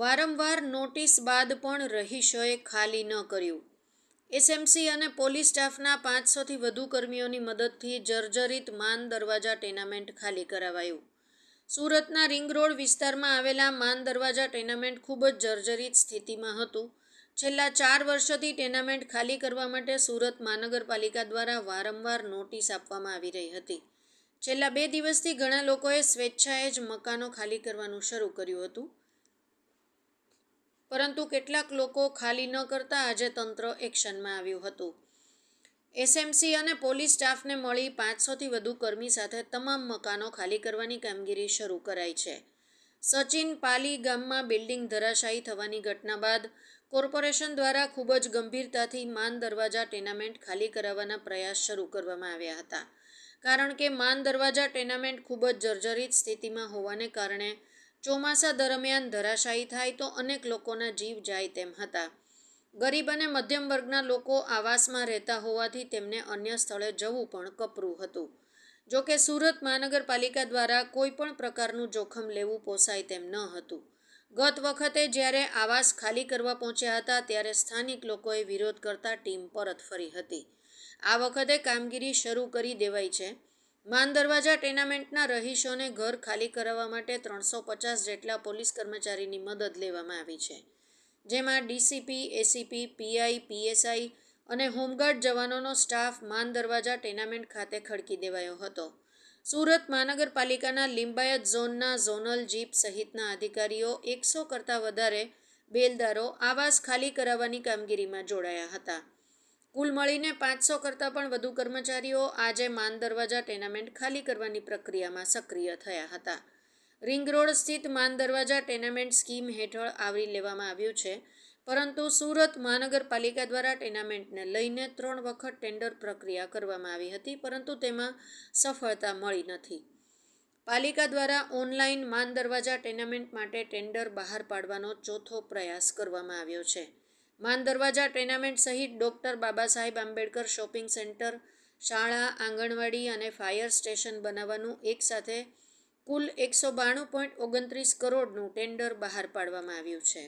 વારંવાર નોટિસ બાદ પણ રહીશોએ ખાલી ન કર્યું. એસએમસી અને પોલીસ સ્ટાફના પાંચસોથી વધુ કર્મીઓની મદદથી જર્જરિત માન દરવાજા ટેનામેન્ટ ખાલી કરાવાયું. સુરતના રિંગ રોડ વિસ્તારમાં આવેલા માન દરવાજા ટેનામેન્ટ ખૂબ જ જર્જરિત સ્થિતિમાં હતું. છેલ્લા ચાર વર્ષોથી ટેનામેન્ટ ખાલી કરવા માટે સુરત મહાનગરપાલિકા દ્વારા વારંવાર નોટિસ આપવામાં આવી રહી હતી. છેલ્લા બે દિવસથી ઘણા લોકોએ સ્વેચ્છાએ જ મકાનો ખાલી કરવાનું શરૂ કર્યું હતું. પરંતુ કેટલાક લોકો ખાલી ન કરતા આજે તંત્ર એક્શનમાં આવ્યું હતું. એસએમસી અને પોલીસ સ્ટાફને મળી પાંચસોથી વધુ કર્મી સાથે તમામ મકાનો ખાલી કરવાની કામગીરી શરૂ કરાઈ છે. સચિન પાલી ગામમાં બિલ્ડિંગ ધરાશાયી થવાની ઘટના બાદ કોર્પોરેશન દ્વારા ખૂબ જ ગંભીરતાથી માન દરવાજા ટેનામેન્ટ ખાલી કરાવવાના પ્રયાસ શરૂ કરવામાં આવ્યા હતા. કારણ કે માન દરવાજા ટેનામેન્ટ ખૂબ જ જર્જરિત સ્થિતિમાં હોવાને કારણે ચોમાસા દરમિયાન ધરાશાયી થાય તો અનેક લોકોના જીવ જાય તેમ હતા. ગરીબ અને મધ્યમ વર્ગના લોકો આવાસમાં રહેતા હોવાથી તેમને અન્ય સ્થળે જવું પણ કપરું હતું. જો કે સુરત મહાનગરપાલિકા દ્વારા કોઈ પણ પ્રકારનું જોખમ લેવું પોસાય તેમ ન હતું. ગત વખતે જ્યારે આવાસ ખાલી કરવા પહોંચ્યા હતા ત્યારે સ્થાનિક લોકોએ વિરોધ કરતા ટીમ પરત ફરી હતી. આ વખતે કામગીરી શરૂ કરી દેવાઈ છે. માન દરવાજા ટેનામેન્ટના રહીશોને ઘર ખાલી કરાવવા માટે ત્રણસો પચાસ જેટલા પોલીસ કર્મચારીની મદદ લેવામાં આવી છે, જેમાં ડીસીપી, એસીપી, પીઆઈ, પીએસઆઈ અને હોમગાર્ડ જવાનોનો સ્ટાફ માન દરવાજા ટેનામેન્ટ ખાતે ખડકી દેવાયો હતો. સુરત મહાનગરપાલિકાના લિંબાયત ઝોનના ઝોનલ જીપ સહિતના અધિકારીઓ એકસો કરતાં વધારે બેલદારો આવાસ ખાલી કરાવવાની કામગીરીમાં જોડાયા હતા. કુલ મળીને પાંચસો કરતાં પણ વધુ કર્મચારીઓ આજે માન દરવાજા ટેનામેન્ટ ખાલી કરવાની પ્રક્રિયામાં સક્રિય થયા હતા. રિંગ રોડ સ્થિત માન દરવાજા ટેનામેન્ટ સ્કીમ હેઠળ આવરી લેવામાં આવ્યું છે, પરંતુ સુરત મહાનગરપાલિકા દ્વારા ટેનામેન્ટને લઈને ત્રણ વખત ટેન્ડર પ્રક્રિયા કરવામાં આવી હતી, પરંતુ તેમાં સફળતા મળી નથી. પાલિકા દ્વારા ઓનલાઈન માન દરવાજા ટેનામેન્ટ માટે ટેન્ડર બહાર પાડવાનો ચોથો પ્રયાસ કરવામાં આવ્યો છે. માન દરવાજા ટેનામેન્ટ સહિત doctor Baba Saheb Ambedkar shopping centre, શાળા, આંગણવાડી અને ફાયર સ્ટેશન બનાવવાનું એકસાથે કુલ એકસો બાણું પોઈન્ટ ઓગણત્રીસ કરોડનું ટેન્ડર બહાર પાડવામાં આવ્યું છે.